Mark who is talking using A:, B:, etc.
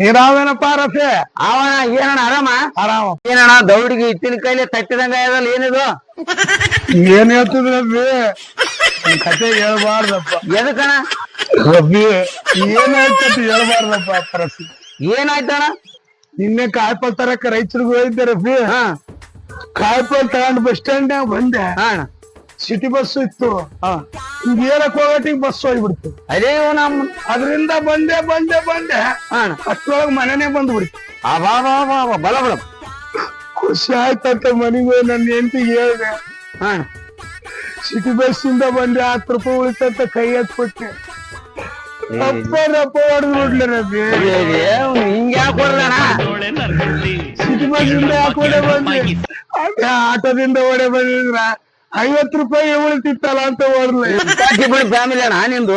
A: ನೀರಾವೇನಪ್ಪ ರಫಿ
B: ಅವ ಏನಣ್ಣ ಆರಾಮ?
A: ಆರಾಮ.
B: ಏನಣ್ಣ ದೌಡಿಗೆ ಇತ್ತಿನ ಕೈಲಿ ತಟ್ಟಿದಂಗ ಇದಲ್ಲ ಏನಿದು?
A: ಏನ್ ಹೇಳ್ತಿದ್ ರಬ್ಬಿ? ಕತೆ ಹೇಳ್ಬಾರ್ದಪ್ಪ.
B: ಎದಕ್ಕಣ
A: ರಬ್ಬಿ ಏನ್ ಹೇಳ್ತಿ ಹೇಳ್ಬಾರ್ದಪ್ಪ ರಫಿ
B: ಏನಾಯ್ತಣ
A: ನಿನ್ನೆ ಕಾಯಿಪಲ್ ತರಕ ರೈತರಿಗೆ ಹೋಗಿದ್ದೆ ರಫಿ
B: ಹ.
A: ಕಾಯಿಪಲ್ ತಗೊಂಡ್ ಬಸ್ ಸ್ಟ್ಯಾಂಡ್ ಬಂದೆ.
B: ಹಾ
A: ಸಿಟಿ ಬಸ್ ಇತ್ತು.
B: ಹಾ
A: ಹಿಂಗ್ ಏರಕ್ ಹೋಗಟ್ಟಿಗೆ ಬಸ್ ಹೋಗ್ಬಿಡ್ತು
B: ಅದೇ ನಮ್ಮ
A: ಅದರಿಂದ ಬಂದೆ ಬಂದೆ ಬಂದೆ
B: ಹಾ ಅಣ್ಣ
A: ಅಷ್ಟ್ರೊಳಗ್ ಮನೆನೇ ಬಂದ್ಬಿಡ್ತು
B: ಅಬಾ ಬಾ ಬಾ ಬಾ ಬಲ ಬಲ
A: ಖುಷಿ ಆಯ್ತಂತ ಮನೆಗೆ ಹೋಗಿ ನನ್ನ ಹೆಂಡತಿಗೆ ಹೇಳ್ದೆ
B: ಹಾ ಅಣ್ಣ
A: ಸಿಟಿ ಬಸ್ ಇಂದ ಬಂದೆ ಹತ್ತು ರೂಪಾಯಿ ಉಳಿತಂತ ಕೈ ಎತ್ಕೊಟ್ಟೆ ಅಪ್ಪ ರಪ್ಪ ಹೊಡೆದು ಬಿಡ್ಲಿ ರವಿ
B: ಹಿಂಗೆ ಯಾಕೆ ಕೊಡ್ಲಣ್ಣ
A: ಸಿಟಿ ಬಸ್ ಇಂದ ಯಾಕೆ ಬಂದೆ ಅದೇ ಆಟೋದಿಂದ ಓಡೆ ಬಂದಿದ್ರ ಐವತ್ತು ರೂಪಾಯಿ ಉಳಿತಿತ್ತಲ್ಲ ಅಂತ
B: ಬಿಡಿ ಫ್ಯಾಮಿಲಿ ಅಣ್ಣ ನಿಂದು.